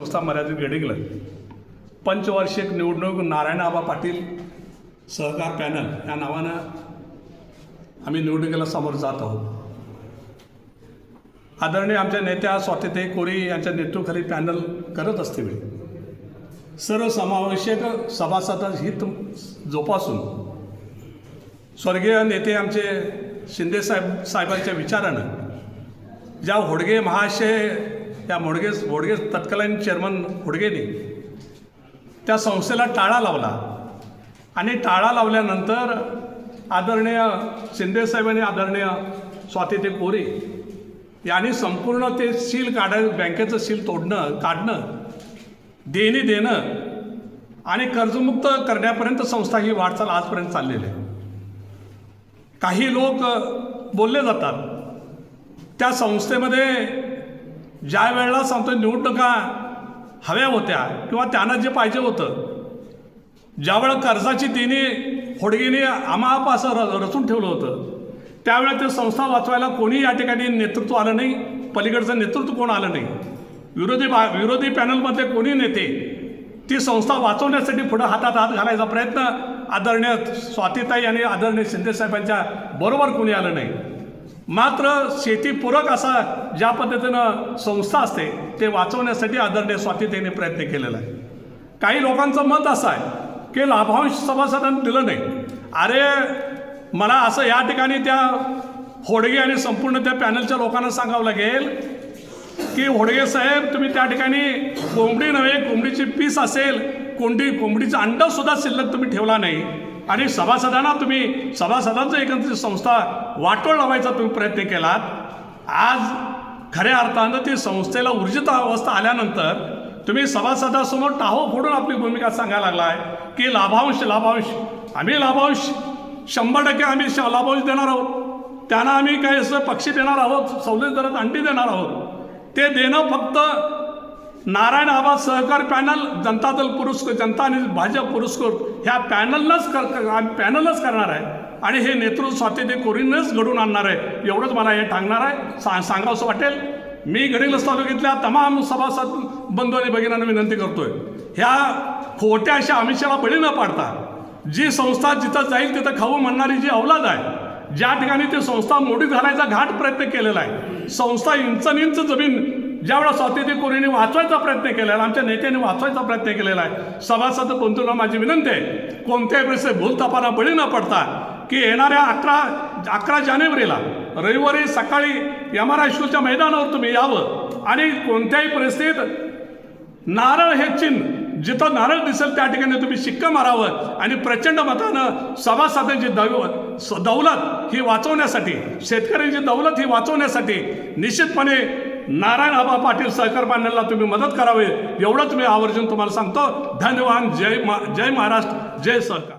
संस्था मर्यादित गडिंगलं पंचवार्षिक निवडणूक नारायणबाबा पाटील सहकार पॅनल या नावानं आम्ही निवडणुकीला समोर जात आहोत. आदरणीय आमच्या नेत्या स्वातंत्र्य कोरी यांच्या नेतृत्वाखाली पॅनल करत असते वेळी सर्वसमावेशक सभासद हित जोपासून स्वर्गीय नेते आमचे शिंदे साहेब साहेबांच्या विचारानं ज्या होडगे महाशय या मोडगेस बोडगेस तत्कालीन चेअरमन होडगेने त्या संस्थेला टाळा लावला. आणि टाळा लावल्यानंतर आदरणीय शिंदे आणि आदरणीय स्वातीते कोरे यांनी संपूर्ण ते सील काढाय बँकेचं सील तोडणं काढणं देणी देणं आणि कर्जमुक्त करण्यापर्यंत संस्था ही वाटचाल आजपर्यंत चाललेली आहे. काही लोक बोलले जातात. त्या संस्थेमध्ये ज्या वेळेला सांगतो निवडणुका हव्या होत्या किंवा त्यांना जे पाहिजे होतं ज्यावेळेला कर्जाची देणी होडगीने आमाप असं र रचून ठेवलं होतं त्यावेळेला ते संस्था वाचवायला कोणी या ठिकाणी नेतृत्व आलं नाही पलीकडचं नेतृत्व कोण आलं नाही. विरोधी बा विरोधी पॅनलमधले कोणी नेते ती संस्था वाचवण्यासाठी पुढं हातात हात घालायचा प्रयत्न आदरणीय स्वातीताई आणि आदरणीय शिंदेसाहेबांच्या बरोबर कोणी आलं नाही. मात्र शेतीपूरक असा ज्या पद्धतीनं संस्था असते ते वाचवण्यासाठी आदरणीय स्वातीताईने प्रयत्न केलेला आहे. काही लोकांचं मत असं आहे की लाभांश सभासदांनी दिलं नाही. अरे मला असं या ठिकाणी त्या होडगे आणि संपूर्ण त्या पॅनलच्या लोकांना सांगावं लागेल की होडगे साहेब तुम्ही त्या ठिकाणी कोंबडी नव्हे कोंबडीची पीस असेल कोंबडी कोंबडीचं अंडंसुद्धा शिल्लक तुम्ही ठेवला नाही. आणि सभासदांना तुम्ही सभासदांचं एकंदरीत संस्था वाटोळ लावायचा तुम्ही प्रयत्न केलात. आज खऱ्या अर्थानं ती संस्थेला ऊर्जित अवस्था आल्यानंतर तुम्ही सभासदासमोर टाहो फोडून आपली भूमिका सांगायला लागला आहे की लाभांश लाभांश. आम्ही लाभांश शंभर टक्के आम्ही लाभांश देणार आहोत. त्यांना आम्ही काही असं पक्षी देणार आहोत सवलत दरात अंडी देणार आहोत. ते देणं फक्त नारायण आबा सहकार पॅनल जनता दल पुरस्कृत जनता आणि भाजप पुरस्कृत ह्या पॅनलनंच कर आम्ही पॅनलच करणार आहे. आणि हे नेतृत्व स्वातंत्र्य कोरीनच घडून आणणार आहे. एवढंच मला हे ठांगणार आहे. सा सांगावंसं वाटेल. मी गडिंग्लज तालुक्यातल्या तमाम सभासद बंधू आणि भगिनांना विनंती करतोय. ह्या खोट्या अशा आमिषाला बळी न पाडता जी संस्था जिथं जाईल तिथं खाऊ म्हणणारी जी अवलाद आहे ज्या ठिकाणी ती संस्था मोडीत घालायचा घाट प्रयत्न केलेला आहे संस्था इंचनिंच जमीन ज्यावेळा स्वातंत्र्य कोरीने वाचवायचा प्रयत्न केलेला आहे आमच्या नेत्याने वाचवायचा प्रयत्न केलेला आहे सभासद बंधूंना माझी विनंती आहे कोणत्याही परिस्थितीत भूलतापाला बळी न पडता की येणाऱ्या अकरा अकरा जानेवारीला रविवारी सकाळी एम आर आय शूच्या मैदानावर तुम्ही यावं आणि कोणत्याही परिस्थितीत नारळ हे चिन्ह जिथं नारळ दिसेल त्या ठिकाणी तुम्ही शिक्का मारावं आणि प्रचंड मतानं सभासदांची दव दौलत ही वाचवण्यासाठी शेतकऱ्यांची दौलत ही वाचवण्यासाठी निश्चितपणे नारायण आबा पाटील सहकार पॅनलला तुम्ही मदत करावी. एवढंच मी आवर्जून तुम्हाला सांगतो. धन्यवाद जय मा जय महाराष्ट्र जय सहकार.